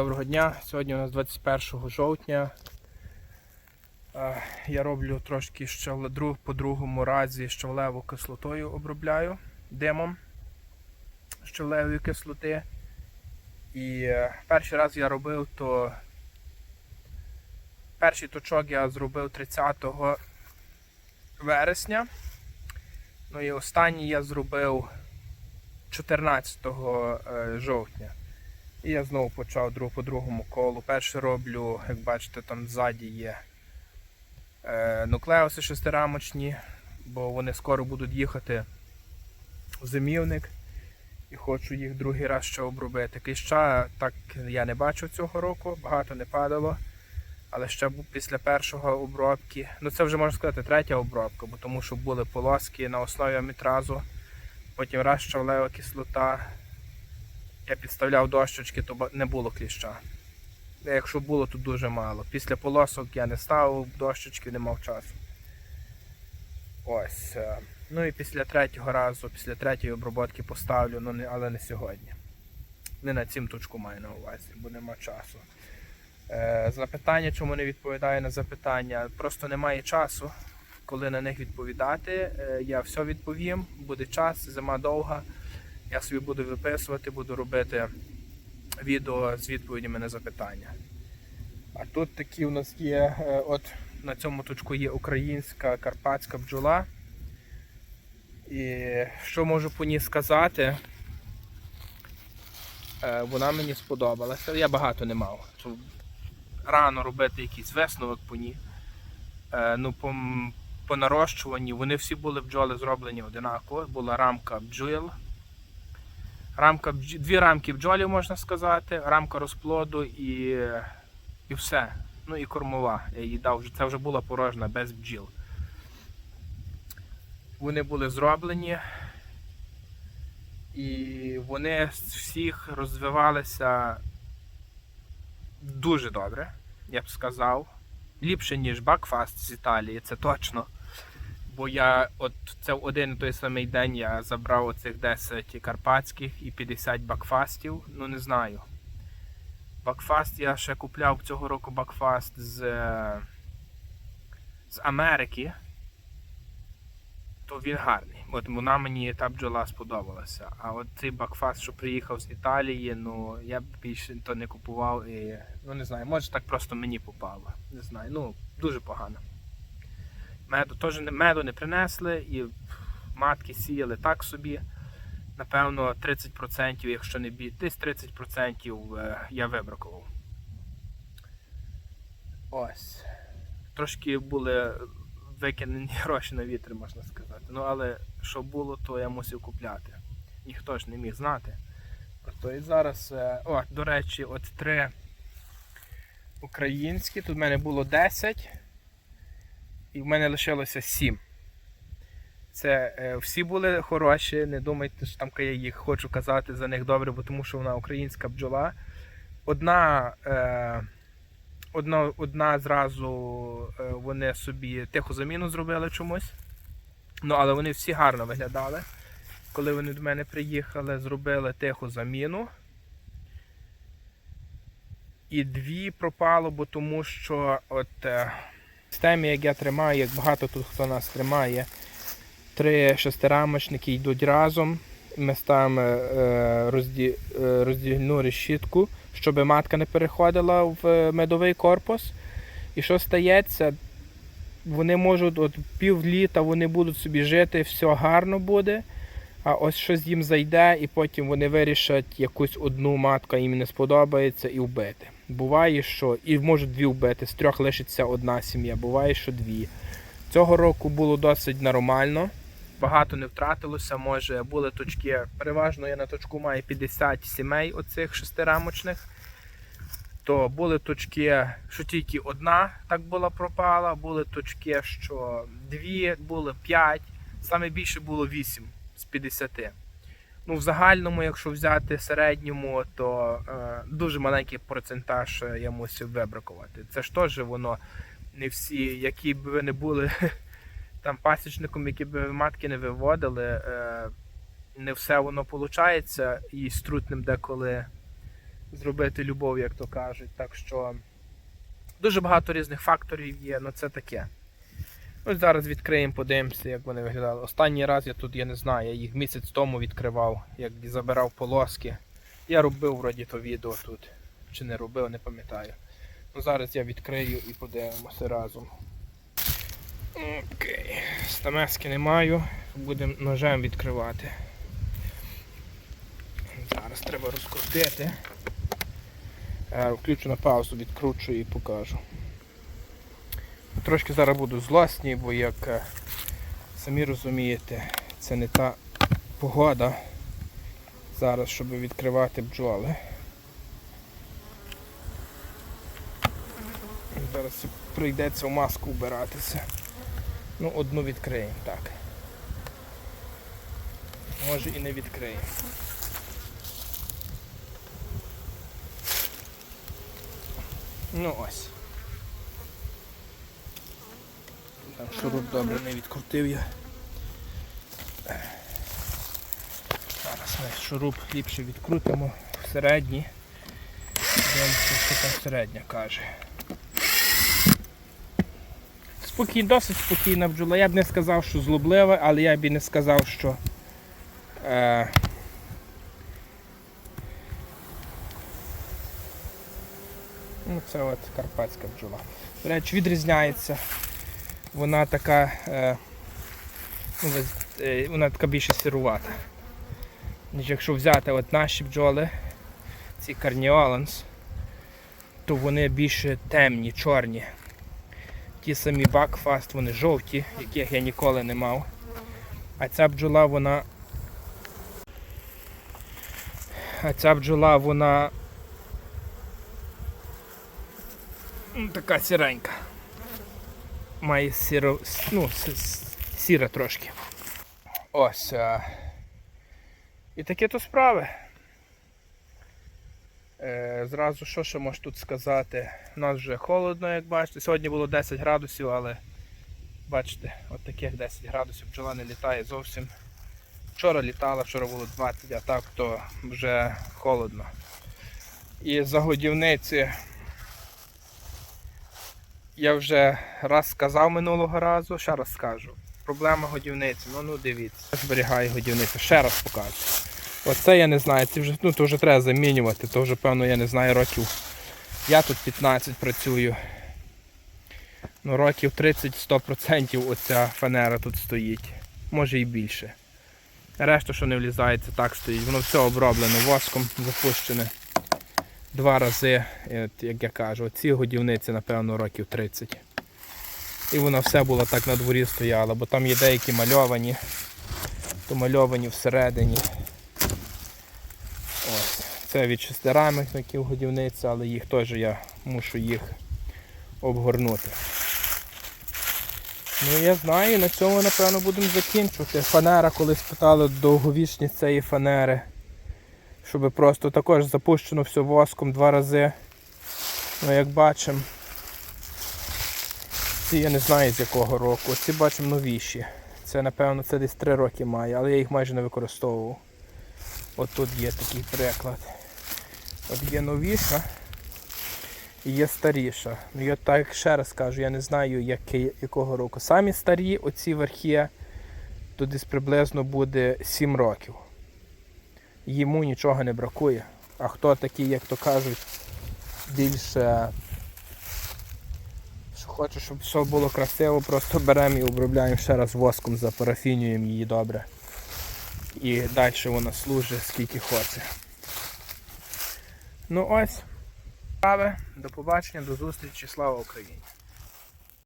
Доброго дня. Сьогодні у нас 21 жовтня. Я роблю трошки щавле- по другому разі щавлеву кислотою обробляю димом щавлевої кислоти. І е, перший раз я робив, то перший точок я зробив 30 вересня. Ну і останній я зробив 14 е, жовтня. І я знову почав друг по другому колу. Перше роблю, як бачите, там ззаді є е, нуклеуси шестирамочні, бо вони скоро будуть їхати в зимівник. І хочу їх другий раз ще обробити. Кліща так я не бачу цього року, багато не падало. Але ще після першого обробки, ну це вже можна сказати третя обробка, бо тому що були полоски на основі амітразу, потім раз щавлева кислота, я підставляв дощечки, то не було кліща. Якщо було, то дуже мало. Після полосок я не ставив дощечки, не мав часу. Ось. е, Ну і після третього разу, після третьої оброботки поставлю, ну, але не сьогодні. Не на цім точку маю на увазі, бо нема часу. Е, запитання, чому не відповідаю на запитання, просто немає часу, коли на них відповідати. Е, я все відповім, буде час, зима довга. Я собі буду виписувати, буду робити відео з відповідями на запитання. А тут такі у нас є, е, от на цьому точку є українська карпатська бджола. І що можу по ній сказати? Е, Вона мені сподобалася. Я багато не мав. Рано робити якийсь висновок по ній. Е, Ну, по, по нарощуванні вони всі були бджоли зроблені одинаково. Була рамка бджіл. Рамка, дві рамки бджолів, можна сказати, рамка розплоду і, і все. Ну і кормова. Я їй це вже була порожна без бджіл. Вони були зроблені. І вони з всіх розвивалися дуже добре, я б сказав. Ліпше, ніж Бакфаст з Італії, це точно. Бо я от це в один той самий день я забрав оцих 10 карпатських і 50 бакфастів. Ну не знаю. Бакфаст я ще купляв цього року бакфаст з, з Америки. То він гарний. От вона мені та бджола сподобалася. А от цей бакфаст, що приїхав з Італії, ну я б більше то не купував і ну не знаю, може так просто мені попало. Не знаю. Ну, дуже погано. Меду теж меду не принесли і матки сіяли так собі. Напевно, 30%, якщо не бі, десь 30% е, я вибракував. Ось. Трошки були викинені гроші на вітер, можна сказати. Ну, але що було, то я мусив купляти. Ніхто ж не міг знати. Просто і зараз, е, о, до речі, от три українські. Тут в мене було 10 і в мене лишилося 7. Це е, всі були хороші, не думайте, що там я їх хочу казати за них добре, бо тому що вона українська бджола. Одна, е, одна, одна зразу е, вони собі тиху заміну зробили чомусь. Ну, але вони всі гарно виглядали. Коли вони до мене приїхали, зробили тиху заміну. І дві пропало, бо тому що от е, в системі, як я тримаю, як багато тут хто нас тримає, три шестирамочники йдуть разом. Ми ставимо е, розді, е, роздільну решітку, щоб матка не переходила в е, медовий корпус. І що стається? Вони можуть от пів літа вони будуть собі жити, все гарно буде. А ось щось їм зайде, і потім вони вирішать якусь одну матку їм не сподобається і вбити. Буває, що і можуть дві вбити, з трьох лишиться одна сім'я, буває, що дві. Цього року було досить нормально. Багато не втратилося, може були точки. Переважно я на точку маю 50 сімей оцих шестирамочних. То були точки, що тільки одна так була пропала, були точки, що дві, були п'ять, саме більше було вісім з 50. Ну, в загальному, якщо взяти середньому, то е, дуже маленький процентаж е, я мусив вибракувати. Це ж теж воно не всі, які б ви не були там пасічником, які б ви матки не виводили, е, не все воно виходить, і з трутним деколи зробити любов, як то кажуть. Так що дуже багато різних факторів є, але це таке. Ось зараз відкриємо, подивимося, як вони виглядали. Останній раз я тут, я не знаю, я їх місяць тому відкривав, як забирав полоски. Я робив вроді то відео тут. Чи не робив, не пам'ятаю. Ну, зараз я відкрию і подивимося разом. Окей. Стамески не маю. Будемо ножем відкривати. Зараз треба розкрутити. Е, Включу на паузу, відкручую і покажу. Трошки зараз буду злосний, бо як е, самі розумієте, це не та погода зараз, щоб відкривати бджоли. Зараз прийдеться в маску вбиратися. Ну, одну відкриємо, так. Може і не відкриємо. Ну ось. Там шуруп добре не відкрутив я. Зараз ми шуруп ліпше відкрутимо в середній. Дивимося, що там середня каже. Спокій, досить спокійна бджола. Я б не сказав, що злоблива, але я б і не сказав, що. Е, ну, це от карпатська бджола. До речі, відрізняється. Вона така. Е, ну, е, вона така більше сірувата. Якщо взяти от наші бджоли, ці Carniolanс, то вони більше темні, чорні. Ті самі Бакфаст, вони жовті, яких я ніколи не мав. А ця бджола, вона. А ця бджола, вона. ну, Така сіренька. Має сіро. ну, сіра трошки. Ось. А... І такі то справи. Е, зразу що ще можу тут сказати? У нас вже холодно, як бачите. Сьогодні було 10 градусів, але бачите, от таких 10 градусів бджола не літає зовсім. Вчора літала, вчора було 20, а так то вже холодно. І за годівниці я вже раз сказав минулого разу, ще раз скажу. Проблема годівниці, ну ну дивіться. Зберігаю годівницю, ще раз покажу. Оце я не знаю, це вже, ну, то вже треба замінювати, то вже певно я не знаю років. Я тут 15 працюю. Ну, років 30-100% оця фанера тут стоїть. Може і більше. Решта, що не влізається, так стоїть. Воно все оброблено воском, запущене два рази, як я кажу, оці годівниці, напевно, років 30. І воно все було так на дворі стояло, бо там є деякі мальовані, то мальовані всередині. Ось. Це від шестирамиків годівниця, але їх теж я мушу їх обгорнути. Ну я знаю, на цьому напевно будемо закінчувати. Фанера, коли спитали довговічність цієї фанери. Щоб просто також запущено все воском два рази. Ну як бачимо. Ці я не знаю з якого року. Ці бачимо новіші. Це напевно це десь 3 роки має, але я їх майже не використовував. От тут є такий приклад. От є новіша і є старіша. Ну я так ще раз кажу, я не знаю який, якого року. Самі старі оці верхи, то десь приблизно буде 7 років. Йому нічого не бракує. А хто такий, як то кажуть, більше що хоче, щоб все було красиво, просто беремо і обробляємо ще раз воском, запарафінюємо її добре. І далі вона служить скільки хоче. Ну ось. До побачення, до зустрічі. Слава Україні!